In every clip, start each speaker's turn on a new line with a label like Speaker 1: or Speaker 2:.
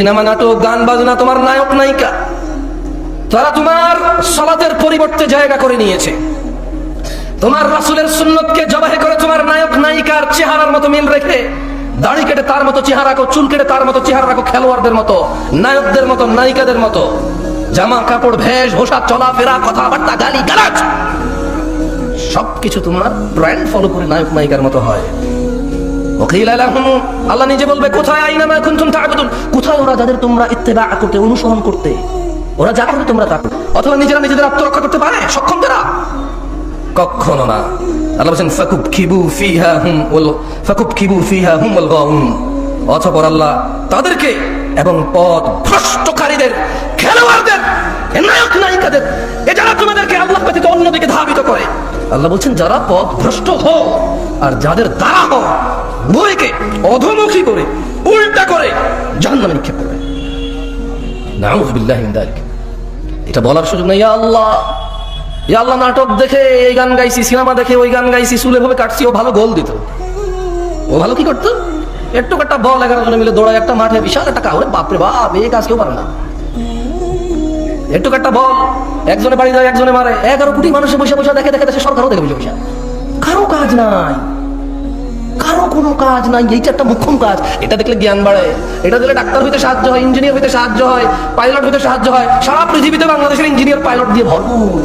Speaker 1: Cinema, নাটক, গান, বাজনা তোমার নায়ক, নায়িকা। তারা তোমার সলাতের পরিবর্তে জায়গা করে নিয়েছে। তোমার রাসুলের সুন্নতকে জবাহে করে তোমার নায়ক, নায়িকার চেহারার মতো মিল রেখে দাড়ি কেটে তার মতো চেহারা রাখো, চুল কেটে তার মতো চেহারা রাখো খেলোয়াড়দের মতো, নায়কদের মতো, নায়িকাদের মতো। জামা, কাপড়, ভেষ ভোষা চলাফেরা, কথাবার্তা, গালি, গালাজ, সবকিছু তোমার ব্র্যান্ড ফলো করে নায়ক, নায়িকার মতো হয়। আল্লাহ নিজে বলবে, কোথায় কোথায় ওরা যাদের তোমরা ইত্তেবা করতে, অনুসরণ করতে? ওরা যা করবে তোমরা তা অথবা নিজেরা নিজেদের আত্মরক্ষা করতে পারে? সক্ষম তারা? কখনো না। আল্লাহ কিবু ফিহা হুম আল্লাহ তাদেরকে এবং পথ ভ্রষ্টকারীদের, খেলোয়াড়দের যারা তোমাদেরকে আল্লাহ অন্যদিকে ধাবিত করে, আল্লাহ বলছেন, যারা পথ ভ্রষ্ট হো আর যাদের দ্বারা হো বইকে অধমুখী করে, উল্টা করে জাহান্নামে নিক্ষেপ করবে। এটা বলার সুযোগ নেই আল্লাহ। আল্লাহ, নাটক দেখে এই গান গাইছি, সিনেমা দেখে ওই গান গাইছি, চুলে ভাবে কাটছি, ও ভালো গোল দিত। ও ভালো কি করতো? একটু একটা বল এগারো জনে মিলে দৌড়ায়, একটা মাঠে বিশাল একটা কাউরে, বাপরে বাপ, এই কাজ কেউ পারে না। একটু একটা বল, একজনে বাড়ি যায়, একজনে মারে, এগারো কোটি মানুষে বসে বসে, দেখে দেখে দেশে সরকারও দেখে বসে বসে। কারও কাজ নাই। কারও কোনো কাজ নাই এইটা একটা মুখ্যম কাজ, এটা দেখলে জ্ঞান বাড়ে। এটা দেখলে ডাক্তার হইতে সাহায্য হয় ইঞ্জিনিয়ার হইতে সাহায্য হয় পাইলট হইতে সাহায্য হয়, সারা পৃথিবীতে বাংলাদেশের ইঞ্জিনিয়ার পাইলট দিয়ে ভরপুর।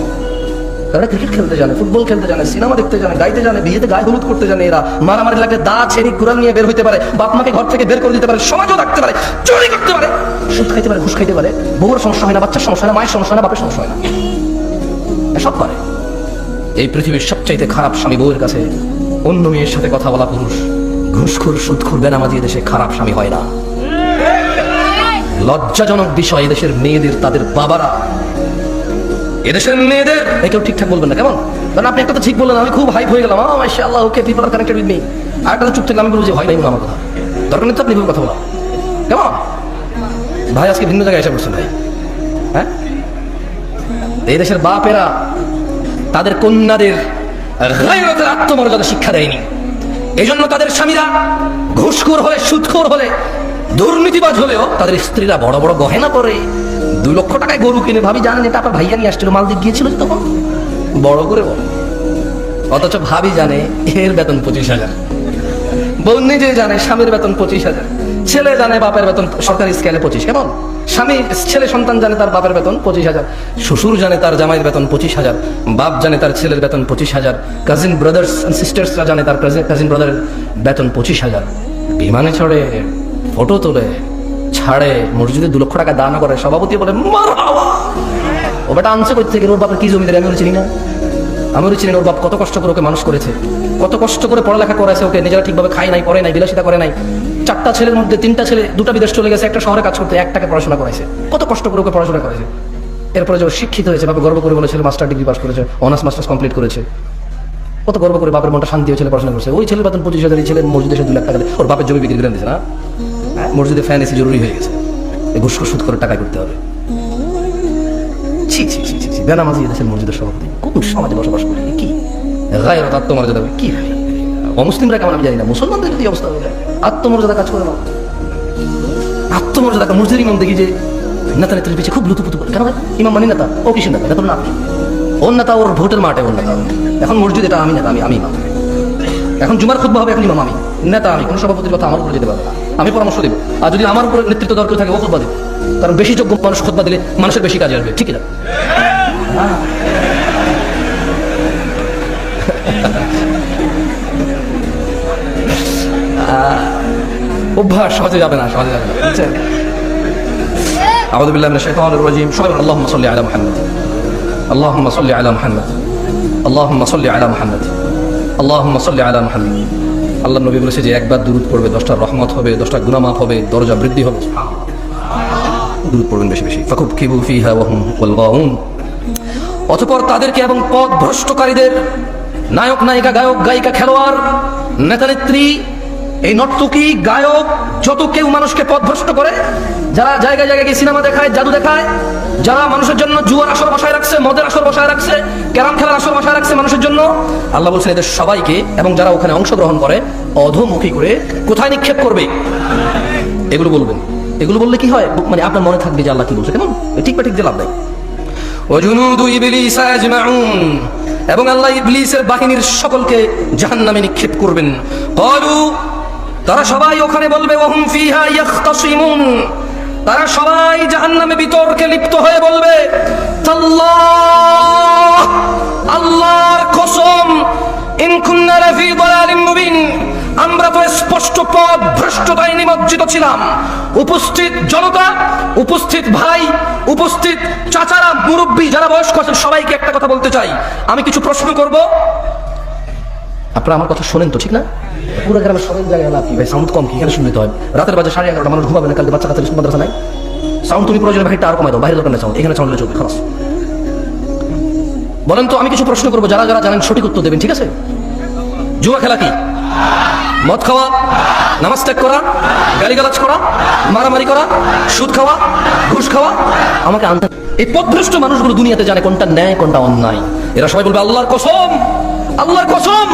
Speaker 1: তারা ক্রিকেট খেলতে জানে ফুটবল খেলতে জানে সিনেমা দেখতে জানে, গাইতে জানে, বিয়েতে গায়ে হলুদ করতে জানে এরা। মারামারি লাগলে দা, ছেড়ি কুড়াল নিয়ে বের হইতে পারে, বাপ মাকে ঘর থেকে বের করে দিতে পারে, সমাজও রাখতে পারে, চুরি করতে পারে, সুদ খাইতে পারে, ঘুষ খাইতে পারে, বউর সমস্যা হয় না, বাচ্চার সমস্যা হয় না, মায়ের সমস্যা হয় না, বাপের সমস্যা হয় না। সব পারে এই পৃথিবীর সবচাইতে খারাপ স্বামী বউয়ের কাছে অন্য মেয়ের সাথে কথা বলা পুরুষ। ঘুষখুর ঘুষখোর সুদখোর বেনামাজি দেশে খারাপ স্বামী হয় না। লজ্জাজনক বিষয় এদেশের মেয়েদের তাদের বাবারা। এদেশের মেয়েদের? কেউ ঠিকঠাক বলবেন না কেমন? কারণ আপনি একটা তো ঠিক বললেন আমি খুব হাইপ হয়ে গেলাম। মাসা আল্লাহ okay people are connected with me আর একটা চুপ থেকে আমি বলব যে হয় নাই আমার কথা। দরকার নেই তো আপনি কথা বলা কেমন? ভাই আজকে ভিন্ন জায়গায় এসে পড়ছেন ভাই। হ্যাঁ? এই দেশের বাপেরা তাদের কন্যাদের গায়রতের আত্মমর্যাদা শিক্ষা দেয়নি। এই জন্য তাদের স্বামীরা ঘুষখোর হলে, সুদখোর হলে, দুর্নীতিবাজ হলেও তাদের স্ত্রীরা বড় বড় গহেনা পরে দুই লক্ষ টাকায় গরু কিনে। ভাবি, জানেন এটা আপনার ভাইয়া নিয়ে আসছিল, মালদ্বীপ গিয়েছিল তখন? বড় করে অথচ ভাবি জানে, এর বেতন পঁচিশ হাজার। বউ নিজে জানে, স্বামীর বেতন পঁচিশ হাজার। ছেলে জানে বাপের বেতন সরকারি স্কেলে পঁচিশ, কেমন? স্বামী, ছেলে সন্তান জানে তার বাপের বেতন পঁচিশ হাজার। শ্বশুর জানে তার জামাইয়ের বেতন পঁচিশ হাজার। বাপ জানে তার ছেলের বেতন পঁচিশ হাজার। কাজিন ব্রাদার্স সিস্টার্সরা জানে তার কাজিন ব্রাদারের বেতন পঁচিশ হাজার। বিমানে চড়ে ফটো তোলে, ছাড়ে, মসজিদে দু লক্ষ টাকা দান করে, সভাপতি বলে ও বেটা আনছে করতে থেকে? ওর বাপের কি জমিদারি আমি চিনি না। আমি চিনি ওর বাপ কত কষ্ট করে ওকে মানুষ করেছে। কত কষ্ট করে পড়ালেখা করেছে ওকে। নিজেরা ঠিকভাবে খায় নাই, পড়ে নাই, বিলাসিতা করে নাই। চারটা ছেলের মধ্যে তিনটা ছেলে দুটা বিদেশ চলে গেছে একটা শহরে কাজ করতে একটাকে পড়াশোনা করেছে কত কষ্ট করে ওকে পড়াশোনা করেছে এরপরে যে শিক্ষিত হয়েছে বাবা গর্ব করে বলেছিল মাস্টার ডিগ্রি পাস করেছে অনার্স মাস্টার্স কমপ্লিট করেছে। কত গর্ব করে বাপের মনটা শান্তি হয়েছিল পড়াশোনা করছে। ওই ছেলের বেতন পঁচিশ হাজার এই ছেলের মসজিদে এসে দু লাখ টাকা ওর বাপের জমি বিক্রি করে দিয়েছে না? হ্যাঁ, মসজিদে ফ্যান এসে জরুরি হয়ে গেছে। ঘুষ সুদ করে টাকা করতে হবে। দেশের মসজিদের সভাপতি। বসবাস করে? কি? কি? কেমন আমি জানি না। মুসলমানদের যদি অবস্থা হয়ে যায়। আত্মমর্যাদা কাজ করে না আত্মমর্যাদা মসজিদের ইমাম দেখি যে নেতা নেত্রীর পিছিয়ে খুব লুতুপুতু করে। কেন? ইমাম মানি নেতা? ও কিসের নেতা? দেখুন না ওর নেতা ওর ভোটের মাঠে ওর নেতা। এখন মসজিদ এটা আমি নেতা, আমি আমি ইমাম। এখন জুমার খুদ্ হবে, এখন ইমাম আমি। নেতা আমি, কোনো সভাপতির কথা আমার উপরে যেতে পারবে আমি পরামর্শ দেবো। আর যদি আমার উপরে নেতৃত্ব দরকার থাকে, ও খুদ্া দেবে। কারণ বেশি যোগ্য মানুষ খুদ্া দিলে মানুষের বেশি কাজে আসবে। ঠিক আছে? অভ্যাস, সহজে যাবে না, সহজে যাবে না। বুঝছেন আউযু বিল্লাহি মিনাশ শাইতানির রাজিম। সবাই আল্লাহুম্মা সাল্লি আলা মুহাম্মদ। আল্লাহুম্মা সাল্লি আলা মুহাম্মদ। আল্লাহুম্মা সাল্লি আলা মুহাম্মদ। আল্লাহুম্মা সাল্লি আলা মুহাম্মদ। আল্লাহ নবী বলেছে যে, একবার দুরুদ পড়বে, দশটা রহমত হবে, দশটা গুনামাফ হবে, দরজা বৃদ্ধি হবে। দূরত পড়বেন বেশি বেশি। ফাকুব কিবু ফিহা ওয়াহুম ওয়ালগাউন অতপর তাদেরকে এবং পথ ভ্রষ্টকারীদের নায়ক, নায়িকা, গায়ক, গায়িকা, খেলোয়াড়, নেতানেত্রী এই নর্তকী গায়ক যত কেউ মানুষকে পথভ্রষ্ট করে, যারা জায়গায় জায়গায় গিয়ে সিনেমা দেখায়, জাদু দেখায়, যারা মানুষের জন্য জুয়ার আসর বসায় রাখছে, মদের আসর বসায় রাখছে, ক্যারাম খেলার আসর বসায় রাখছে মানুষের জন্য, আল্লাহ বলছেন এদের সবাইকে এবং যারা ওখানে অংশগ্রহণ করে, অধমুখী করে কোথায় নিক্ষেপ করবে? এগুলো বলবেন। এগুলো বললে কি হয়? মানে আপনার মনে থাকবে যে আল্লাহ কি বলছে। কেমন? ঠিক বা ঠিক যে লাভ নাই। এবং আল্লাহ ইবলিসের বাহিনীর সকলকে জাহান্নামে নিক্ষেপ করবেন। ক্বালু তারা সবাই ওখানে বলবে, ওহুম ফিহা ইয়াখতাসিমুন। তারা সবাই জাহান্নামে বিতর্কে লিপ্ত হয়ে বলবে তাল্লাহ আল্লাহর কসম, ইন কুন্না লাফি দালালিম মুবিন। আমরা তো স্পষ্ট পথ ভ্রষ্টতায় নিমজ্জিত ছিলাম। উপস্থিত জনতা, উপস্থিত ভাই, উপস্থিত চাচারা, মুরব্বী যারা বয়স্ক আছেন, সবাইকে একটা কথা বলতে চাই। আমি কিছু প্রশ্ন করব। আপনারা আমার কথা শোনেন তো, ঠিক না? পুরো গ্রামের সবাই জায়গায় লাভ কি ভাই সাউন্ড কম কি? এখানে শুনতে হয়। রাতের বাজে সাড়ে এগারোটা, মানুষ ঘুমাবে না, কালকে বাচ্চা কাছে মাদ্রাসা নাই সাউন্ড তুমি প্রয়োজনে ভাইটা আর কমাই দাও বাইরে দোকানে সাউন্ড এখানে সাউন্ড চলবে খালাস বলেন তো, আমি কিছু প্রশ্ন করব, যারা যারা জানেন সঠিক উত্তর দেবেন, ঠিক আছে? জুয়া খেলা কি? মদ খাওয়া, নামাজ ত্যাগ করা, গালিগালাজ করা, মারামারি করা, সুদ খাওয়া, ঘুষ খাওয়া? আমাকে আনতে এই পথভ্রষ্ট মানুষগুলো দুনিয়াতে জানে কোনটা ন্যায়, কোনটা অন্যায়। এরা সবাই বলবে, আল্লাহর কসম আল্লাহর কসম।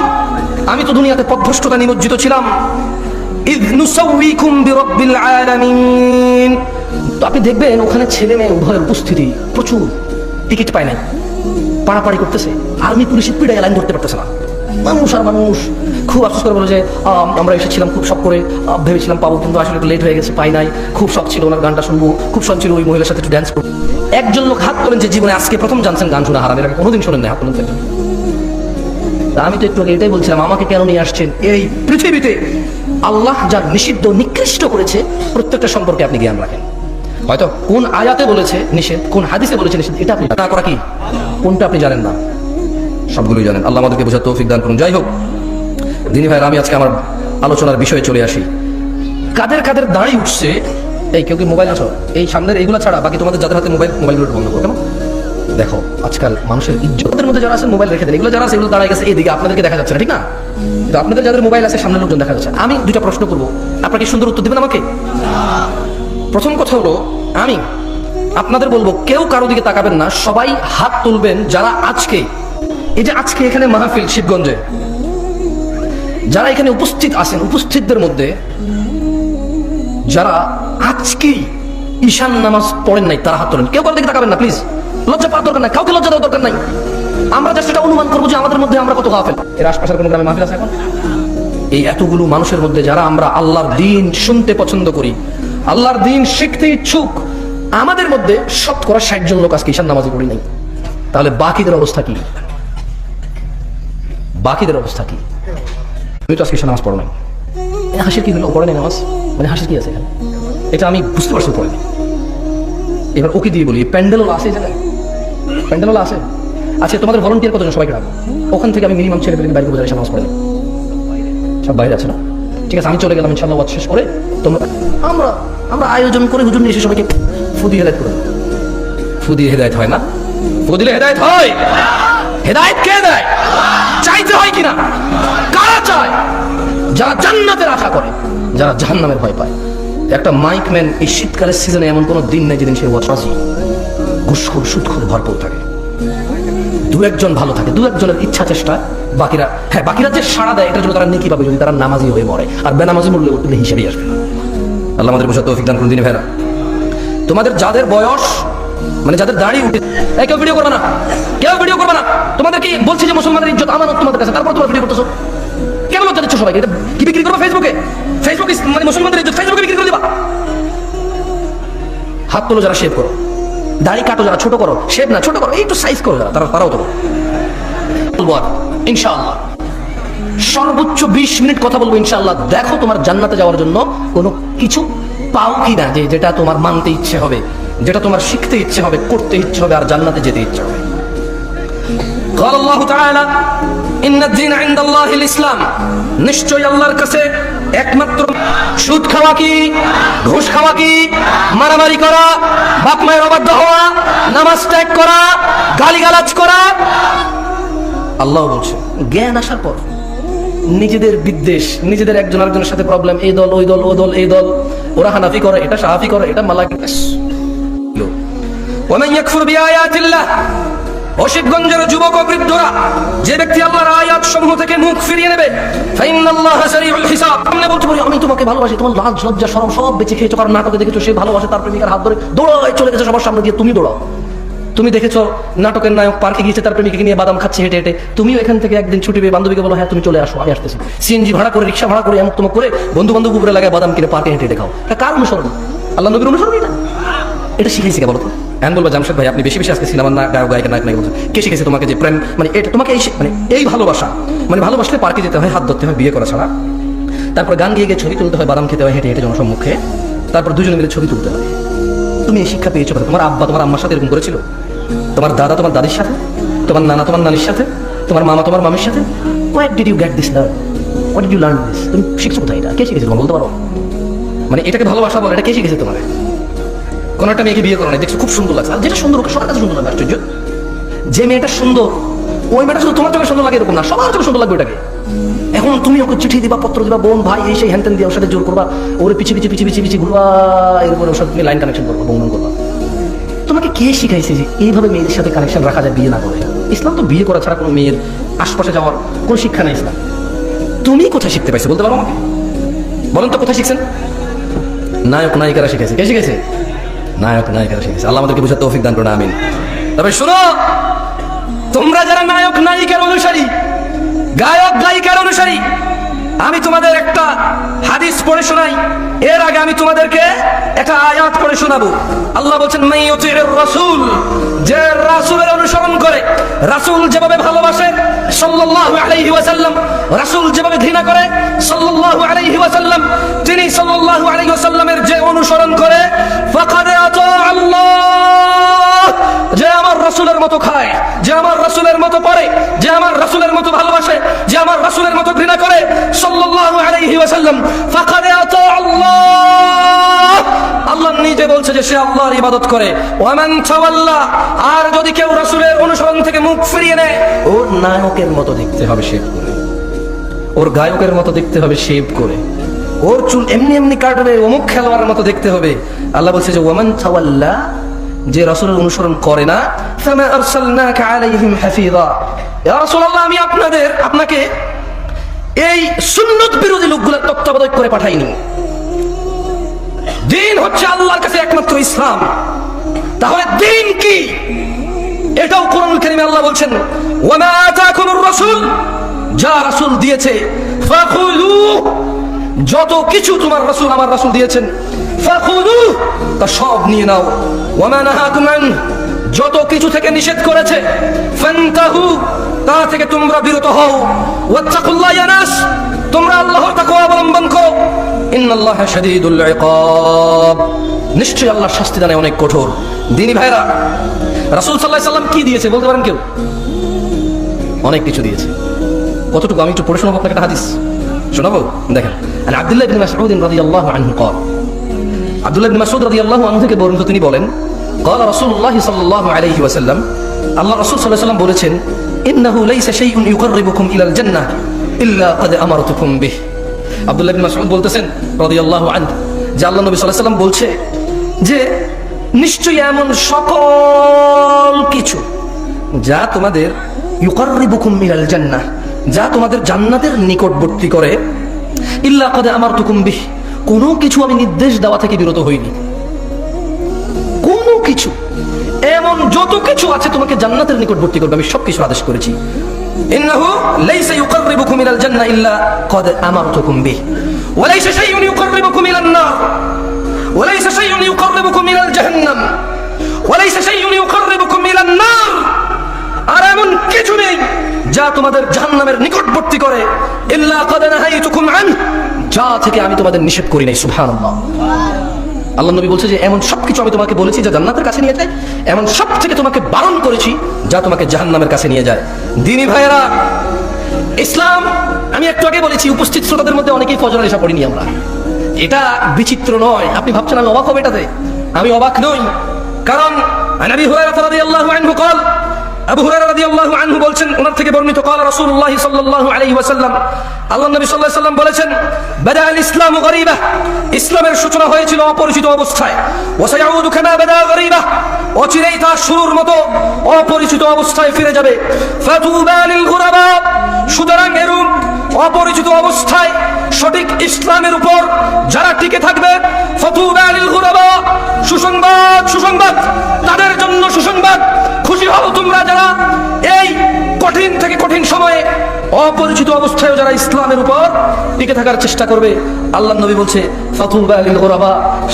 Speaker 1: আমি তো দুনিয়াতে পথভ্রষ্টতা নিমজ্জিত ছিলাম। তো আপনি দেখবেন ওখানে ছেলে মেয়ে উভয়ের উপস্থিতি প্রচুর টিকিট পায় নাই। পাড়াপাড়ি করতেছে। আর্মি পুলিশের পিড়ায় লাইন ধরতে পারতেছে না। মানুষ আর মানুষ খুব আফসোস করে বলে যে আম, আমরা এসেছিলাম খুব শখ করে ভেবেছিলাম পাবো কিন্তু আসলে লেট হয়ে গেছে পাই নাই। খুব শখ ছিল ওনার গানটা শুনব। খুব শখ ছিল ওই মহিলার সাথে একটু ড্যান্স করব। একজন লোক হাত তোলেন যে জীবনে আজকে প্রথম জানছেন গান শোনা হারাম এর আগে। কোনোদিন শোনেন না হাত তোলেন আমি তো একটু আগে এটাই বলছিলাম, আমাকে কেন নিয়ে আসছেন? এই পৃথিবীতে আল্লাহ যা নিষিদ্ধ, নিকৃষ্ট করেছে, প্রত্যেকটা সম্পর্কে আপনি জ্ঞান রাখেন। হয়তো কোন আয়াতে বলেছে নিষেধ, কোন হাদিসে বলেছে নিষেধ, এটা আপনি না করা কি? কোনটা আপনি জানেন না? সবগুলোই জানেন। আল্লাহ আমাদেরকে বোঝার তৌফিক দান করুন। যাই হোক, দিনী ভাইয়ের, আমি আজকে আমার আলোচনার বিষয়ে চলে আসি। কাদের কাদের দাঁড়িয়ে উঠছে? এই কেউ কি মোবাইল আছো? এই সামনের এইগুলো ছাড়া, বাকি তোমাদের যাদের হাতে মোবাইল, মোবাইলগুলো বন্ধ করো, কেমন? দেখো, আজকাল মানুষের ইজ্জতের মধ্যে যারা আছে মোবাইল রেখে দেন। এগুলো যারা আছে, এগুলো দাঁড়ায় গেছে, এদিকে আপনাদেরকে দেখা যাচ্ছে না, ঠিক না? কিন্তু আপনাদের যাদের মোবাইল আছে সামনের লোকজন দেখা যাচ্ছে। আমি দুইটা প্রশ্ন করব। আপনাকে সুন্দর উত্তর দিবেন আমাকে? প্রথম কথা হলো, আমি আপনাদের বলব, কেউ কারও দিকে তাকাবেন না, সবাই হাত তুলবেন যারা আজকে, এই যে আজকে এখানে মাহফিল শিবগঞ্জে, যারা এখানে উপস্থিত আছেন, উপস্থিতদের মধ্যে, যারা আজকেই ঈশান নামাজ পড়েন নাই, তারা হাত তোলেন। কেউ কারও দিকে তাকাবেন না প্লিজ লজ্জা পাওয়ার দরকার নাই, কাউকে লজ্জা দেওয়ার দরকার নাই। আমরা জাস্ট এটা অনুমান করব যে আমাদের মধ্যে আমরা কত গাফেল। এর আশপাশের কোনো গ্রামে মাহফিল আছে এখন? এই এতগুলো মানুষের মধ্যে যারা আমরা আল্লাহর দিন শুনতে পছন্দ করি, আল্লাহর দিন শিখতে ইচ্ছুক, আমাদের মধ্যে শতকরা ষাট জন লোক আজকে ঈশান নামাজে পড়ি নাই। তাহলে বাকিদের অবস্থা কি? বাকিদের অবস্থা কি? তুমি তো আজকে ঈশান নামাজ পড়ো নাই। হাসির কি হলো? পড়ে নাই নামাজ? মানে হাসির কি আছে এখানে? এটা আমি বুঝতে পারছি পড়ে এবার ওকে দিয়ে বলি, প্যান্ডেল আছে জায়গায় প্যান্ডেল আছে আচ্ছা তোমাদের ভলেন্টিয়ার কতজন সবাইকে রাখব ওখান থেকে আমি মিনিমাম ছেলে পেলে বাইরে বোঝাই নামাজ পড়ে। সব বাইরে আছে না। ঠিক আছে, আমি চলে গেলাম ইনশাল্লাহ ওয়াজ শেষ করে তোমরা আমরা আমরা আয়োজন করে হুজুর নিয়ে এসে সবাইকে ফুদি হেদায়ত করে। ফুদি হেদায়ত হয় না? ফুদিলে হেদায়ত হয়? হেদায়ত কে দেয়? চাইতে হয় কিনা? কারা চায়? যারা জান্নাতের আশা করে, যারা জাহান্নামের ভয় পায়। একটা মাইকম্যান এই শীতকালের সিজনে এমন কোনো দিন নেই যেদিন সে ওয়াজি ঘুষখোর, সুদখোর, ভরপুর থাকে। দু একজন ভালো থাকে দু একজনের ইচ্ছা, চেষ্টা, বাকিরা হ্যাঁ বাকিরা যে সাড়া দেয়, এটার জন্য তারা নেকি পাবে যদি তারা নামাজি হয়ে মরে। আর বেনামাজি মরলে উঠলে হিসেবেই আসবে। না আল্লাহ আমাদের বসে তৌফিক দান করুন দিনে ভাইরা তোমাদের যাদের বয়স মানে যাদের দাড়ি উঠে, এই কেউ ভিডিও করবে না? কেউ ভিডিও করবে না? তোমাদের কি বলছি যে মুসলমানের ইজ্জত, আমানত তোমাদের কাছে, তারপর তোমরা ভিডিও করতেছো। কেন লজ্জা দিচ্ছ সবাইকে? এটা কি বিক্রি করব ফেসবুকে ফেসবুক মানে মুসলমানদের ইজ্জত ফেসবুকে বিক্রি করে দিবা। হাত তোলো যারা শেভ করো। দাড়ি কাটো যারা ছোট করো শেভ না ছোট করো একটু সাইজ করো যারা তারা তারাও তোলো বলবো আর, ইনশাআল্লাহ সর্বোচ্চ বিশ মিনিট কথা বলবো ইনশাআল্লাহ দেখো তোমার জান্নাতে যাওয়ার জন্য কোনো কিছু পাও কি না যে যেটা তোমার মানতে ইচ্ছে হবে যেটা তোমার শিখতে ইচ্ছে হবে করতে ইচ্ছে হবে আর জান্নাতে যেতে ইচ্ছে হবে قال الله تعالى إن الدين عند الله الإسلام নিশ্চয়ই আল্লাহর কাছে একমাত্র সুদ খাওয়া কি ঘুষ খাওয়া কি মারামারি করা বাপ মায়ের অবাধ্য হওয়া নামাজ ত্যাগ করা গালিগালাজ করা আল্লাহ বলছে জ্ঞান আসার পর নিজেদের বিদ্বেষ নিজেদের একজন আরেকজনের সাথে প্রবলেম এই দল ওই দল ও দল এই দল ওরা হানাফি করে এটা সাহাফি করে এটা মালাকি ব্যাস। ওমান ইয়াকফুর বিআয়াতিল্লাহ অশিবগঞ্জের যুবক ও বৃদ্ধরা, যে ব্যক্তি আল্লাহর আয়াত সমূহ থেকে মুখ ফিরিয়ে নেবে হিসাব। বলতে পারি, আমি তোমাকে ভালোবাসি, তোমার লাজ, লজ্জা শরম সব বেঁচে খেয়েছো, কারণ নাটকে দেখেছ, সে ভালোবাসে তার প্রেমিকার হাত ধরে দৌড়ায় চলে গেছে, সবার সামনে দিয়ে তুমি দৌড়াও। তুমি দেখেছ, নাটকের নায়ক পার্কে গিয়েছে, তার প্রেমিকাকে নিয়ে বাদাম খাচ্ছে হেঁটে হেঁটে। তুমিও এখান থেকে একদিন ছুটি পেয়ে বান্ধবীকে বলো হ্যাঁ তুমি চলে আসো, আমি আসতেছি। সিএনজি ভাড়া করে, রিক্সা ভাড়া করে এমন তোমাকে করে বন্ধু বান্ধব উপরে লাগায় বাদাম কিনে পার্কে হেঁটে হেঁটে খাও। এটা কার অনুসরণ? আল্লাহ নবীর অনুসরণ এটা? এটা শিখাইছি কে বলো তো? হ্যাঁ বলব জামশেদ ভাই, আপনি বেশি বেশি আজকে সিনেমার না গায়ক, গায়িকা, নায়ক নায়ক কে শিখেছে তোমাকে যে প্রেম মানে এটা তোমাকে এই মানে এই ভালোবাসা মানে ভালোবাসলে পার্কে যেতে হয়, হাত ধরতে হয়, বিয়ে করা ছাড়া। তারপর গান গিয়ে গিয়ে ছবি তুলতে হয়, বাদাম খেতে হয়, হেঁটে হেঁটে জনসম্মুখে। তারপর দুজনে মিলে ছবি তুলতে হয়। তুমি এই শিক্ষা পেয়েছ? তোমার আব্বা, তোমার আম্মার সাথে এরকম করেছিল? তোমার দাদা, তোমার দাদির সাথে? তোমার নানা, তোমার নানির সাথে? তোমার মামা, তোমার মামির সাথে? What did you get this learn what did you learn this তুমি শিখছো কোথায় এটা? কে শিখেছে? তোমার বলতে পারো? মানে এটাকে ভালোবাসা বলে, এটা কে শিখেছে তোমার কোন একটা মেয়েকে বিয়ে করো না দেখছ, খুব সুন্দর লাগছে। যেটা সুন্দর, ওকে সবার কাছে সুন্দর লাগবে, আশ্চর্য। যে মেয়েটা সুন্দর, ওই মেয়েটা শুধু তোমার চোখে সুন্দর লাগে এরকম না, সবার চোখে সুন্দর লাগবে ওটাকে। এখন তুমি ওকে চিঠি দিবা, পত্র দিবা, বোন, ভাই, এই সেই হ্যান দিয়ে ওর সাথে জোর করবা, ওরে পিছিয়ে পিছিয়ে পিছিয়ে পিছিয়ে পিছিয়ে ঘুরবা, এরপরে ওর সাথে তুমি লাইন কানেকশন করবা, বন্ধন করবা। তোমাকে কে শিখাইছে যে এইভাবে মেয়েদের সাথে কানেকশন রাখা যায়, বিয়ে না করে? ইসলাম তো বিয়ে করা ছাড়া কোনো মেয়ের আশপাশে যাওয়ার কোনো শিক্ষা নেই ইসলাম। তুমি কোথায় শিখতে পাইছো, বলতে পারো আমাকে? বলেন তো, কোথায় শিখছেন? নায়ক, নায়িকারা শিখেছে। কে শিখেছে? নায়ক নায়িকারা শিখেছে আল্লাহ আমাদেরকে বুঝার তৌফিক দান করুন, আমিন। তবে শুনো, তোমরা যারা নায়ক, নায়িকার অনুসারী, গায়ক, গায়িকার অনুসারী, আমি তোমাদের একটা হাদিস পড়ে শোনাই। এর আগে আমি তোমাদেরকে একটা আয়াত পড়ে শোনাবো। আল্লাহ বলছেন রাসূল যে রাসূলের অনুসরণ করে, রাসূল যেভাবে ভালোবাসে, সাল্লাল্লাহু আলাইহি ওয়াসাল্লাম, রাসূল যেভাবে ঘৃণা করে, সাল্লাল্লাহু আলাইহি ওয়াসাল্লাম, তিনি সাল্লাল্লাহু আলাইহি ওয়াসাল্লামের যে অনুসরণ করে সাল্লাল্লাহু আলাইহি ওয়াসাল্লাম, ফাকাদ আতা আল্লাহ। আল্লাহ নিজে বলছে যে সে আল্লাহর ইবাদত করে। ওয়ামান তাওয়াল্লা। আর যদি কেউ রাসূলের অনুসরণ থেকে মুখ ফিরিয়ে নেয়, ওর নায়কের মতো দেখতে হবে শেভ করে। ওর গায়কের মতো দেখতে হবে শেভ করে। ওর চুল এমনি এমনি কাটবে, অমুক খেলোয়াড়ের মতো দেখতে হবে। আল্লাহ বলছে যে, ওয়ামান তাওয়াল্লা? যে রাসূলের অনুসরণ করে না, ফামা আরসালনাকা আলাইহিম হাফিযা। ইয়া রাসূলুল্লাহ, আমি আপনাদের, আপনাকে এই সুন্নত বিরোধী লোকগুলোর তত্ত্বাবধায়ক করে পাঠাইনি দিন হচ্ছে আল্লাহর কাছে একমাত্র ইসলাম। তাহলে দিন কি? এটাও কোরআন কারিমে আল্লাহ বলছেন, ওয়ামা আতাকুমুর রাসূল যা রাসূল দিয়েছে ফাখুলু যত কিছু তোমার রাসূল আমার রাসূল দিয়েছেন ফাখুলু তা সব নিয়ে নাও। ওয়ামা নাহাকুম আন যত কিছু থেকে নিষেধ করেছে ফান্তাহু তা থেকে তোমরা বিরত হও ওয়াত্তাকুল্লাহ ইয়া নাস তোমরা আল্লাহর তাকওয়া অবলম্বন করো ইন্নাল্লাহ শাদীদুল ইকাব নিশ্চয়ই আল্লাহর শাস্তি দানে অনেক কঠোর দিনী ভাইরা রাসূল সাল্লাল্লাহু আলাইহি সাল্লাম কি দিয়েছে বলতে পারেন কেউ অনেক কিছু দিয়েছে কতটুকু আমি একটু পড়ে শোনাবো আপনাকে একটা হাদিস শোনাবো দেখেন আন আব্দুল্লাহ ইবনে মাসউদ রাদিয়াল্লাহু আনহু قال আব্দুল্লাহ ইবনে মাসউদ রাদিয়াল্লাহু আনহু থেকে বর্ণিত তিনি বলেন قال রাসূলুল্লাহ সাল্লাল্লাহু আলাইহি ওয়াসাল্লাম আল্লাহ রাসূল সাল্লাল্লাহু আলাইহি ওয়াসাল্লাম বলেছেন ইন্নাহু লাইসা শাইউন ইউকাররিবুকুম ইলাল জান্নাহ ইল্লা ক্বাদ আমারতুকুম বিহ আব্দুল্লাহ ইবনে মাসউদ বলতেছেন রাদিয়াল্লাহু আনহু যে আল্লাহ নবী সাল্লাল্লাহু আলাইহি ওয়াসাল্লাম বলছে যে নিশ্চয়ই এমন সকল কিছু যা তোমাদের ইউকাররিবুকুম মিনাল জান্নাহ যা তোমাদের জান্নাতের নিকটবর্তী করে ইল্লা কদে আমার তুকুম বিহ কোনো কিছু আমি নির্দেশ দেওয়া থেকে বিরত হইনি কোনো কিছু এমন যত কিছু আছে তোমাকে জান্নাতের নিকটবর্তী করবে, আমি সব কিছু আদেশ করেছি। ইন্নাহু লাইসা ইউকাররিবুকুম ইলাল জান্নাহ ইল্লা কদ আমারতুকুম বিহ ওয়ালাইসা শাইউন ইউকাররিবুকুম ইলান নার ওয়ালাইসা শাইউন ইউকাররিবুকুম ইলাল জাহান্নাম ওয়ালাইসা শাইউন ইউকাররিবুকুম ইলান নার। আর এমন কিছু নেই যা তোমাদের জাহান্নামের নিকটবর্তী করে। ইল্লা কদ নাহাইতুকুম আন যা থেকে আমি তোমাদের নিষেধ করি নাই, সুবহানাল্লাহ। আল্লাহ নবী বলছে যে, এমন সব কিছু আমি তোমাকে বলেছি যা জান্নাতের কাছে নিয়ে যায়। এমন সব থেকে তোমাকে বারণ করেছি যা তোমাকে জাহান্নামের কাছে নিয়ে যায়। দিনী ভাইয়েরা, ইসলাম, আমি একটু আগে বলেছি, উপস্থিত শ্রোতাদের মধ্যে অনেকেই ফজরের এসা পড়িনি আমরা। এটা বিচিত্র নয়। আপনি ভাবছেন আমি অবাক হবে এটাতে। আমি অবাক নই। কারণ আনাবি হুরায়রা রাদিয়াল্লাহু আনহু কল আবু হুরায়রা রাদিয়াল্লাহু আনহু বলছেন ওনার থেকে বর্ণিত قال রাসূলুল্লাহ সাল্লাল্লাহু আলাইহি ওয়াসাল্লাম আল্লাহ নবী সাল্লাল্লাহু আলাইহি ওয়াসাল্লাম বলেছেন বাদা আল ইসলামু গরীবা ইসলামের সূচনা হয়েছিল অপরিচিত অবস্থায় ওয়া সায়াউদু কামা বাদা গরীবা অচিরেই তা শুরুর মতো অপরিচিত অবস্থায় ফিরে যাবে ফাতুবা লিল গুরাবা সুতরাং এরূপ অপরিচিত অবস্থায় সঠিক ইসলামের উপর যারা টিকে থাকবে ফাতুবা লিল গুরাবা সুসংবাদ সুসংবাদ তাদের জন্য সুসংবাদ অপরিচিত অবস্থায় যারা ইসলামের উপর টিকে থাকার চেষ্টা করবে, আল্লাহ নবী বলছে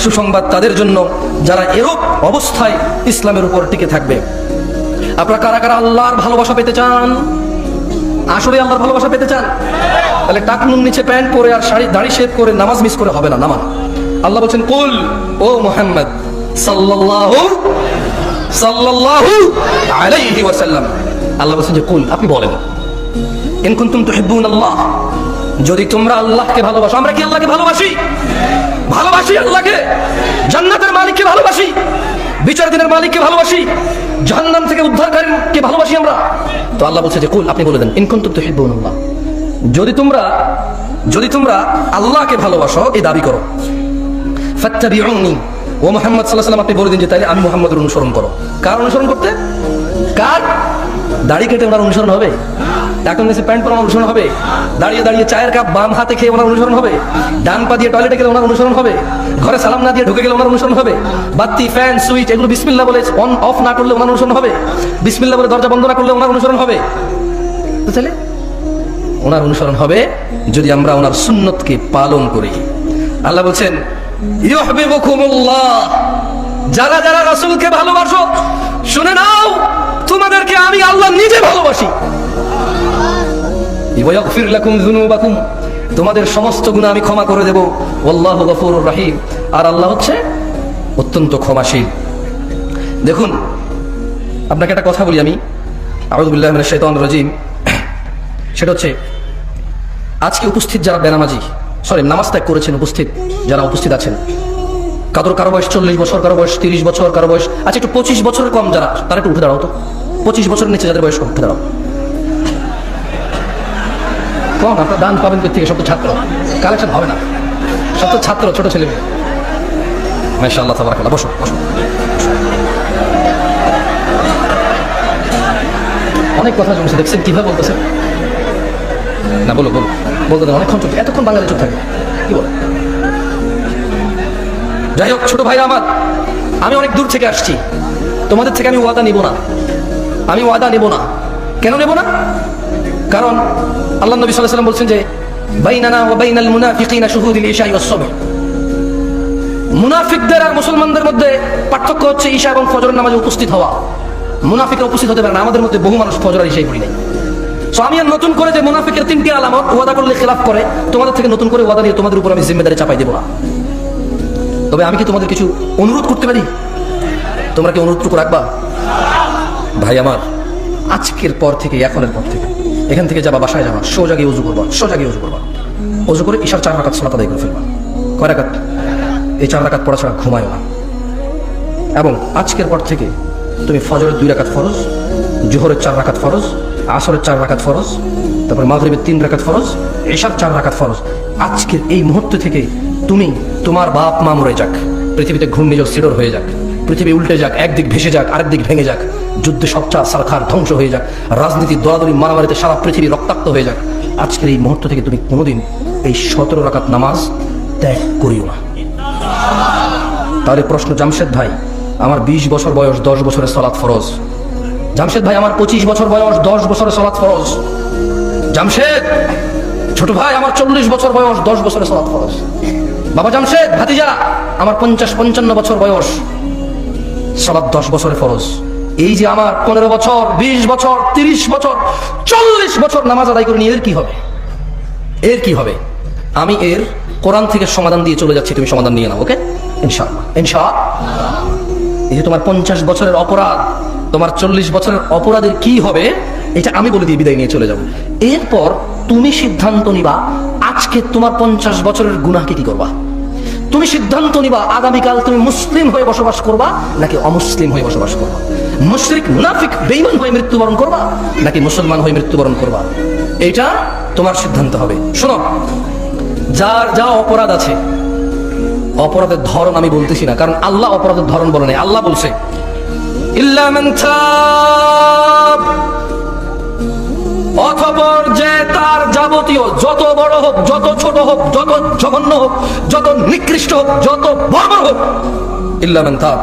Speaker 1: সুসংবাদ তাদের জন্য, যারা এরূপ অবস্থায় ইসলামের উপর টিকে থাকবে। আপনারা কারা কারা আল্লাহর ভালোবাসা পেতে চান? আসলে আল্লাহর ভালোবাসা পেতে চান? তাহলে টাকনুন নিচে প্যান্ট পরে আর শাড়ি, দাড়ি শেভ করে নামাজ মিস করে হবে না নামান আল্লাহ বলছেন, কুল, ও মোহাম্মদ, সাল্লাল্লাহু সাল্লাল্লাহু আলাইহি ওয়াসাল্লাম। আল্লাহ বলছেন যে, কুল, আপনি বলেন। ইন কুনতুম তুহিব্বুন আল্লাহ যদি তোমরা আল্লাহকে ভালোবাসো, আমরা কি আল্লাহকে ভালোবাসি? ভালোবাসি আল্লাহকে। জান্নাতের মালিককে ভালোবাসি। বিচার দিনের মালিককে ভালোবাসি। জাহান্নাম থেকে উদ্ধারকারীকে ভালোবাসি আমরা। তো আল্লাহ বলছে যে, কুল, আপনি বলে দেন, ইন কুনতুম তুহিব্বুন আল্লাহ যদি তোমরা যদি তোমরা আল্লাহকে ভালোবাসো এই দাবি করো। ফাত্তাবিউনি। ও মোহাম্মদ সাল্লাহ সাল্লাম আপনি বলে দিন যে, তাইলে আমি মোহাম্মদের অনুসরণ করো। কার অনুসরণ করতে? কার? দাড়ি কেটে ওনার অনুসরণ হবে? এখন নিচে প্যান্ট পরা অনুসরণ হবে। দাঁড়িয়ে দাঁড়িয়ে চায়ের কাপ বাম হাতে খেয়ে ওনার অনুসরণ হবে। ডান পা দিয়ে টয়লেটে গেলে ওনার অনুসরণ হবে। ঘরে সালাম না দিয়ে ঢুকে গেলে ওনার অনুসরণ হবে। বাতি ফ্যান সুইচ এগুলো বিসমিল্লা বলে অন অফ না করলে ওনার অনুসরণ হবে। বিসমিল্লা বলে দরজা বন্ধ না করলে ওনার অনুসরণ হবে। বুঝলে ওনার অনুসরণ হবে যদি আমরা ওনার সুন্নতকে পালন করি। আল্লাহ বলছেন যারা যারা রাসূলকে ভালোবাসো, শুনে নাও, তোমাদেরকে আমি আল্লাহ নিজে ভালোবাসি। ওয়াগফির লাকুম তোমাদের সমস্ত গুনাহ আমি ক্ষমা করে দেব। আল্লাহু গফুরুর রহিম। আর আল্লাহ হচ্ছে অত্যন্ত ক্ষমাশীল। দেখুন, আপনাকে একটা কথা বলি আমি। মিনাশ শাইতানির রাজিম। সেটা হচ্ছে, আজকে উপস্থিত যারা বেনামাজি, সরি, নামাজ ত্যাগ করেছেন উপস্থিত, যারা উপস্থিত আছেন, কারোর কারও বয়স চল্লিশ বছর, কারও বয়স তিরিশ বছর, কারও বয়স আচ্ছা একটু পঁচিশ বছরের কম যারা, তারা একটু উঠে দাঁড়াও তো। পঁচিশ বছরের নিচে যাদের বয়স, উঠে দাঁড়াও। কম আপনার দান পাবেন থেকে সব তো ছাত্র। কালেকশন হবে না। সব তো ছাত্র, ছোট ছেলে মেয়ে। মাশা আল্লাহ তাবারাকাল্লাহ। বসো বসো। অনেক কথা জমছে, দেখছেন কীভাবে বলতেছে? না, বলো বলো। বলতে দেন, অনেকক্ষণ চুপ এতক্ষণ বাঙালি চুপ থাকে। কি বলো? যাই হোক, ছোট ভাই আমার, আমি অনেক দূর থেকে আসছি। তোমাদের থেকে আমি ওয়াদা নিব না। আমি ওয়াদা নেব না। কেন নেব না? কারণ আল্লাহ নবী আলাইহি সাল্লাম বলছেন যে, বাইনানা ওয়া বাইনাল মুনাফিকিনা শুহুদুল ইশাই ওয়াস সুবহ মুনাফিকদের আর মুসলমানদের মধ্যে পার্থক্য হচ্ছে ঈশা এবং ফজরের নামাজে উপস্থিত হওয়া। মুনাফিকরা উপস্থিত হতে পারে না, আমাদের মধ্যে বহু মানুষ ফজর আর ঈশাই পড়ি নাই সো আমি আর নতুন করে যে মুনাফিকের তিনটি আলামত ওয়াদা করলে খেলাফ করে, তোমাদের থেকে নতুন করে ওয়াদা নিয়ে তোমাদের উপর আমি জিম্মেদারি চাপাই দেবো না। তবে আমি কি তোমাদের কিছু অনুরোধ করতে পারি? তোমরা কি অনুরোধটুকু রাখবা? ভাই আমার, আজকের পর থেকে, এখনের পর থেকে। এখান থেকে যাবা বাসায় যাবা, সোজা গিয়ে উজু করবা, সোজা গিয়ে উজু করবা। উজু করে ঈশার চার রাকাত সালাত আদায় করে ফেলবা। কয় রাকাত? এই চার রাকাত পড়া ছাড়া ঘুমায় না। এবং আজকের পর থেকে তুমি ফজরের দুই রাকাত ফরজ, জোহরের চার রাকাত ফরজ, আসরের চার রাকাত ফরজ, তারপর মাগরিবের তিন রাকাত ফরজ এশার চার রাকাত ফরজ। আজকের এই মুহূর্ত থেকে তুমি তোমার বাপ মা মরে যাক, পৃথিবীতে ঘূর্ণিঝড় সিডর হয়ে যাক। পৃথিবী উল্টে যাক, একদিক ভেসে যাক আরেক দিক ভেঙে যাক। যুদ্ধে সবচা সারখার ধ্বংস হয়ে যাক। রাজনীতি, দলাদলি, মারামারিতে সারা পৃথিবী রক্তাক্ত হয়ে যাক। আজকের এই মুহূর্ত থেকে তুমি কোনোদিন এই সতেরো রাকাত নামাজ ত্যাগ করিও না। তাহলে প্রশ্ন, জামশেদ ভাই, আমার বিশ বছর বয়স দশ বছরের সলাৎ ফরজ। জামশেদ ভাই, আমার পঁচিশ বছর বয়স দশ বছরের সলাৎ ফরজ। জামশেদ, ছোট ভাই, আমার চল্লিশ বছর বয়স দশ বছরের সলাৎ ফরজ। বাবা জামশেদ, ভাতিজা, আমার পঞ্চাশ পঞ্চান্ন বছর বয়স সলাৎ দশ বছরের ফরজ। এই যে আমার পনেরো বছর, বিশ বছর, তিরিশ বছর, চল্লিশ বছর নামাজ আদায় করে নিয়ে এর কি হবে? এর কি হবে? আমি এর কোরআন থেকে সমাধান দিয়ে চলে যাচ্ছি, তুমি সমাধান নিয়ে নাও, ওকে? ইনশাআল্লাহ। ইনশাআল্লাহ। এই যে তোমার পঞ্চাশ বছরের অপরাধ, তোমার চল্লিশ বছরের অপরাধের কি হবে, এটা আমি বলে দিয়ে বিদায় নিয়ে চলে যাব। এরপর তুমি সিদ্ধান্ত নিবা, আজকে তোমার পঞ্চাশ বছরের গুনাহকে কি করবা? তুমি সিদ্ধান্ত নিবা, আগামীকাল তুমি মুসলিম হয়ে বসবাস করবা নাকি অমুসলিম হয়ে বসবাস করবা? মুশরিক, মুনাফিক বেইমান হয়ে মৃত্যুবরণ করবা নাকি মুসলমান হয়ে মৃত্যুবরণ করবা? এটা তোমার সিদ্ধান্ত হবে। শোনো, যার যা অপরাধ আছে, অপরাধের ধরন আমি বলতেছি না, কারণ আল্লাহ অপরাধের ধরন বলে নাই। আল্লাহ বলছে, ইল্লা মান অথপর যে তার যাবতীয় যত বড় হোক, যত ছোট হোক, যত জঘন্য হোক, যত নিকৃষ্ট হোক, যত বর্বর হোক, ইল্লা মান তাব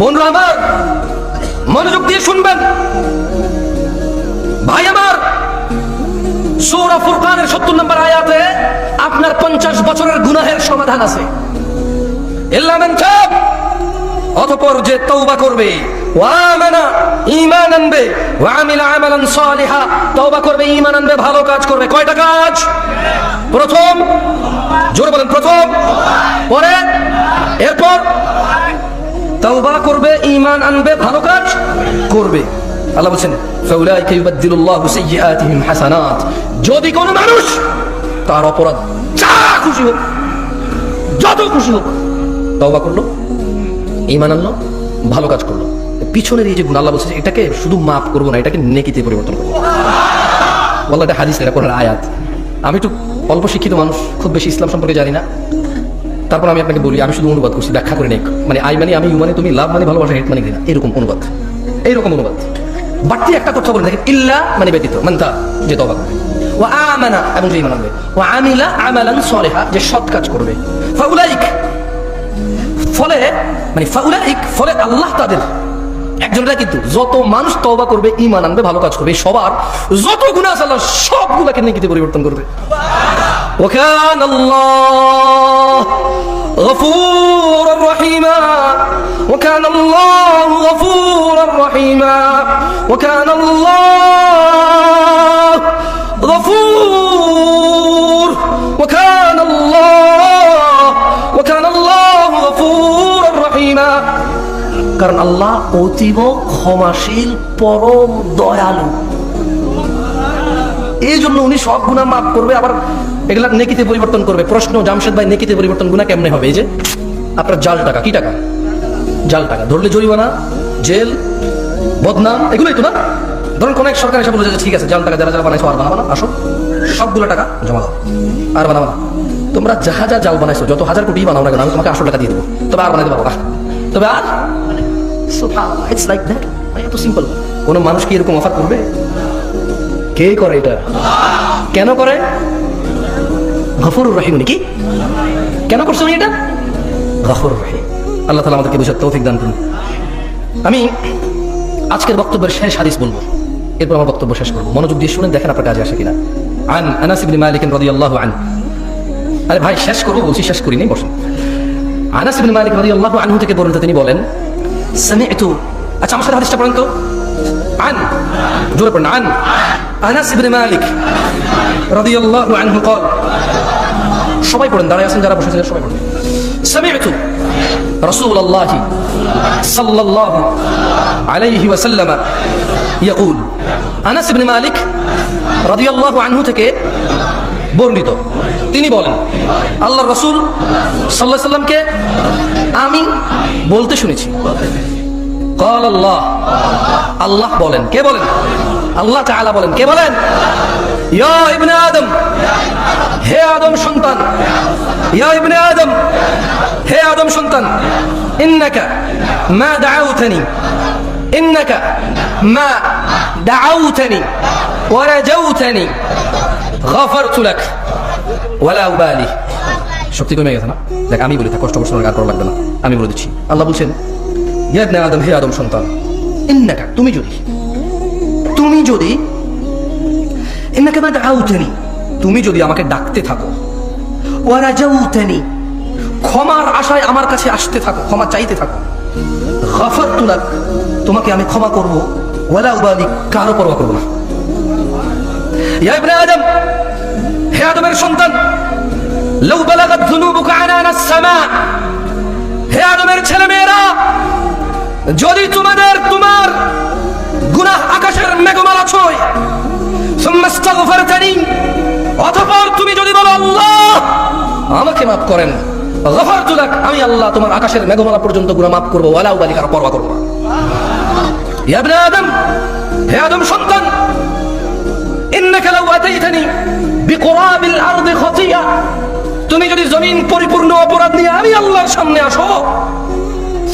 Speaker 1: বোনরা আমার, মনোযোগ দিয়ে শুনবেন। ভাই আমার, সূরা ফুরকানের 70 নম্বর আয়াতে আপনার 50 বছরের গুনাহের সমাধান আছে। ইল্লা মান তাব অতঃপর যে তৌবা করবে ঈমান আনবে তওবা করবে, ঈমান আনবে, ভালো কাজ করবে। কয়টা কাজ? প্রথম, জোরে বলেন, প্রথম, পরে, এরপর, তওবা করবে, ঈমান আনবে, ভালো কাজ করবে। আল্লাহ বলছেন হাসানাত। যদি কোনো মানুষ তার অপরাধ, যা খুশি হোক, যত খুশি হোক, তওবা করল। ইমান আনলো, ভালো কাজ করল। পিছনের এই যে গুণ আল্লাহ বলছে এটাকে শুধু মাফ করব না, এটাকে নেকিতে পরিবর্তন করব। বলল এটা হাদিস এটা আয়াত। আমি একটু অল্প শিক্ষিত মানুষ, খুব বেশি ইসলাম সম্পর্কে জানি না। তারপর আমি আপনাকে বলি, আমি শুধু অনুবাদ করছি, ব্যাখ্যা করে নেই মানে আই মানে আমি মানে তুমি লাভ মানে ভালোবাসা, হেট মানে ঘৃণা। এরকম অনুবাদ। এইরকম অনুবাদ। বাড়তি একটা কথা বলে দেখেন, ইল্লা মানে ব্যতীত মানে তা, যে তবা করবে ও আমানা, এবং যে ইমান আনবে। ও আমিলা আমালান সলেহা, যে সৎ কাজ করবে। ফাউলাইক ফলে মানে ফাউলাইক ফলে আল্লাহ তাদের একজনরা কিন্তু যত মানুষ তওবা করবে ঈমান আনবে ভালো কাজ করবে সবার যত গুনাহ আছে আল্লাহ সবগুলোকে নেকিতে পরিবর্তন করবে وكان الله غفورا رحيما وكان الله غفورا رحيما وكان الله غفور وكان الله কারণ আল্লাহ অতীব ক্ষমাশীল, পরম দয়ালু। এই জন্য উনি সব গুণা মাফ করবে, আবার এগুলা নেকিতে পরিবর্তন করবে। প্রশ্ন, জামশেদ ভাই, নেকিতে পরিবর্তন গুণা কেমনে হবে? এই যে, আপনার জাল টাকা, কি টাকা? জাল টাকা, ধরলে জরিমানা, জেল, বদনাম, এগুলোই তো না? ধরুন কোন এক সরকার এসে বলে যে ঠিক আছে, জাল টাকা যারা যারা বানাইছো, আর বানাবো না, আসো। সবগুলো টাকা জমা দাও, আর বানাবো না। তোমরা যাহা যা জাল বানাইছো, যত হাজার কোটি বানাও না কেন, আমি তোমাকে আসল টাকা দিয়ে দেবো। তবে আর বানাইতে পারব না। তবে আর ইটস লাইক দ্যাট এত সিম্পল কোনো মানুষ কি এরকম অফার করবে? কে করে এটা? কেন করে? গফরুর রহিম উনি কেন করছে উনি এটা? গফরুর রহিম। আল্লাহ তালা আমাদেরকে বুঝার তৌফিক দান করুন। আমি আজকের বক্তব্যের শেষ হাদিস বলব। এরপর আমার বক্তব্য শেষ করব। মনোযোগ দিয়ে শুনে দেখেন আপনার কাজে আসে কিনা। আন আনাস ইবনে মালিক রাদিয়াল্লাহু আন আরে ভাই, শেষ করব বলছি, শেষ করিনি, বসুন। আনাস ইবনে মালিক রাদিয়াল্লাহু আনহু থেকে বর্ণিত তিনি বলেন সামি'তু আচ্ছা আমার সাথে হাদিসটা পড়েন তো আন জোরে পড়েন আন আনাস ইবনে মালিক রাদিয়াল্লাহু আনহু قال সবাই পড়েন দাঁড়ায় আছেন যারা বসে আছেন সবাই পড়েন সামি'তু رسول الله صلى الله عليه وسلم يقول আনাস ইবনে মালিক রাদিয়াল্লাহু আনহু থেকে বর্ণিত তিনি বলেন, আল্লাহ রসুল সাল্লাহ সাল্লামকে আমি বলতে শুনেছি। আল্লাহ বলেন। কে বলেন? আল্লাহ বলেন। কে বলেন? ইবনে আদম, হে আদম সন্তান আদম, হে আদম সন্তান মা মা ওয়ালা উবালি। শক্তি কমে গেছে না? দেখ, আমি বলি কষ্ট কষ্ট করা লাগবে না। আমি বলে দিচ্ছি। আল্লাহ বলছেন আদম, হে আদম সন্তান, ইন্নাকা, তুমি যদি তুমি যদি, ইন্নাকা মা দাউতানি, তুমি যদি আমাকে ডাকতে থাকো, ওয়া রাজাউতানি, ক্ষমার আশায় আমার কাছে আসতে থাকো, ক্ষমা চাইতে থাকো গাফার তোমাকে আমি ক্ষমা করব, ওয়ালা উবালি, কারও পরোয়া করব না। ইয়া ইবনে আদম আদমের সন্তান হে আদমের ছেলে মেয়েরা যদি তোমাদের তোমার গুনাহ আকাশের মেঘমালা ছয়, সুম্মা অতঃপর তুমি যদি বলো, আল্লাহ, আমাকে মাফ করেন আমি আল্লাহ তোমার আকাশের মেঘমালা পর্যন্ত গুনাহ মাফ করব, ওয়ালা উবালি কারও পরোয়া করব আদম, হে আদম সন্তান তুমি যদি জমিন পরিপূর্ণ অপরাধ নিয়ে আমি আল্লাহর সামনে আসো,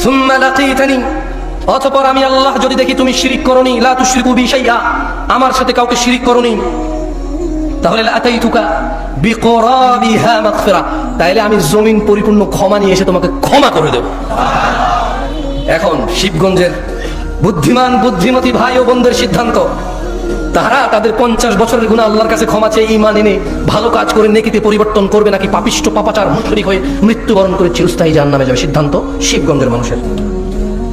Speaker 1: সুম্মা অতঃপর আমি আল্লাহ যদি দেখি তুমি শিরিক করনি, লা আমার সাথে কাউকে শিরিক করনি, তাহলে তাইলে আমি জমিন পরিপূর্ণ ক্ষমা নিয়ে এসে তোমাকে ক্ষমা করে দেব। এখন শিবগঞ্জের বুদ্ধিমান, বুদ্ধিমতী ভাই ও বোনদের সিদ্ধান্ত। তারা তাদের পঞ্চাশ বছরের গুণা আল্লাহর কাছে ক্ষমা চেয়ে ইমান এনে ভালো কাজ করে নেকিতে পরিবর্তন করবে নাকি পাপিষ্ট পাপাচার মুশরিক হয়ে মৃত্যুবরণ করে চিরস্থায়ী জাহান নামে যাবে? সিদ্ধান্ত শিবগঞ্জের মানুষের।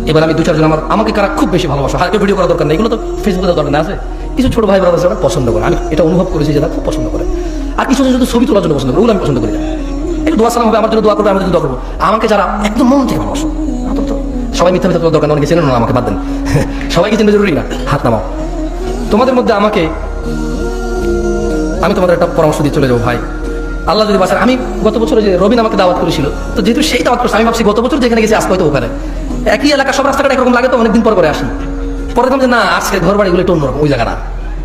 Speaker 1: এবার আমি দু চারজন আমার আমাকে কারা খুব বেশি ভালোবাসো। হালকা ভিডিও করা দরকার নেই। এগুলো তো ফেসবুকে দরকার না আছে? কিছু ছোট ভাই ব্রাদার যারা পছন্দ করে। আমি এটা অনুভব করেছি যে খুব পছন্দ করে। আর কিছু জন শুধু ছবি তোলার জন্য পছন্দ করে, ওগুলো আমি পছন্দ করি না। একটু দোয়া সালাম হবে, আমার জন্য দোয়া করবে আমার জন্য দোয়া করব। আমাকে যারা একদম মন থেকে ভালোবাসো সবাই মিথ্যা মিথ্যা দরকার অনেকে চেনে না, আমাকে বাদ দেন। সবাইকে চিনতে জরুরি না। হাত নামাও। তোমাদের মধ্যে আমাকে আমি তোমাদের একটা পরামর্শ দিয়ে চলে যাব ভাই। আল্লাহ যদি বাসার আমি গত বছর যে রবিন আমাকে দাওয়াত করেছিল, তো যেহেতু সেই দাওয়াত করছে, আমি ভাবছি গত বছর যেখানে গেছি, আজকে হয়তো ওখানে। একই এলাকা, সব রাস্তাঘাট একরকম লাগে তো, অনেকদিন পর করে আসি। পরে দেখলাম যে না, আজকে ঘর বাড়িগুলো একটু অন্যরকম, ওই জায়গা না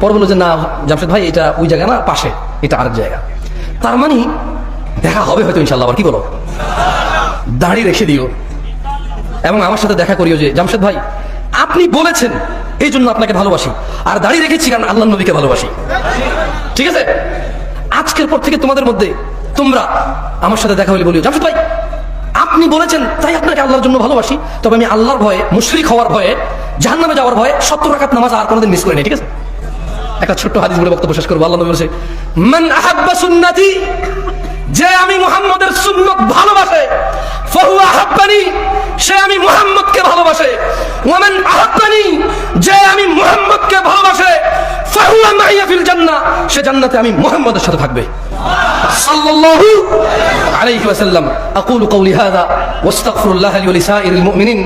Speaker 1: পরে বলল যে না, জামশেদ ভাই, এটা ওই জায়গা না, পাশে, এটা আরেক জায়গা। তার মানে দেখা হবে হয়তো ইনশাল্লাহ আবার কি বলো? দাড়ি রেখে দিও। এবং আমার সাথে দেখা করিও যে, জামশেদ ভাই, আপনি বলেছেন এই জন্য আপনাকে ভালোবাসি। আর দাড়ি রেখেছি কারণ আল্লাহ নবীকে ভালোবাসি। ঠিক আছে? আজকের পর থেকে তোমাদের মধ্যে তোমরা আমার সাথে দেখা হলে বলিও। জামশেদ ভাই, আপনি বলেছেন, তাই আপনাকে আল্লাহর জন্য ভালোবাসি, তবে আমি আল্লাহর ভয়ে, মুশরিক হওয়ার ভয়ে, জাহান্নামে যাওয়ার ভয়ে সত্তর রাকাত নামাজ আর কোনোদিন মিস করি নাই ঠিক আছে? একটা ছোট্ট হাদিস বলে বক্তব্য শেষ করব। আল্লাহ নবী বলেছে, মান আহাব্বা সুন্নাতি যে আমি মুহাম্মদের সুন্নত ভালোবাসে, ফহুয়া আহাব্বানি, সে আমি মুহাম্মদকে ভালোবাসে। ওয়ামান আহাব্বানি, যে আমি মুহাম্মদকে ভালোবাসে, ফাহুয়া মাইয়া ফিল জান্নাহ, সে জান্নাতে আমি মুহাম্মদের সাথে থাকবে। সাল্লাল্লাহু আলাইহি ওয়াসাল্লাম। আকুলু কওলি হাযা ওয়াস্তাগফিরুল্লাহ লি ওয়া লিসাইরিল মুমিনিন।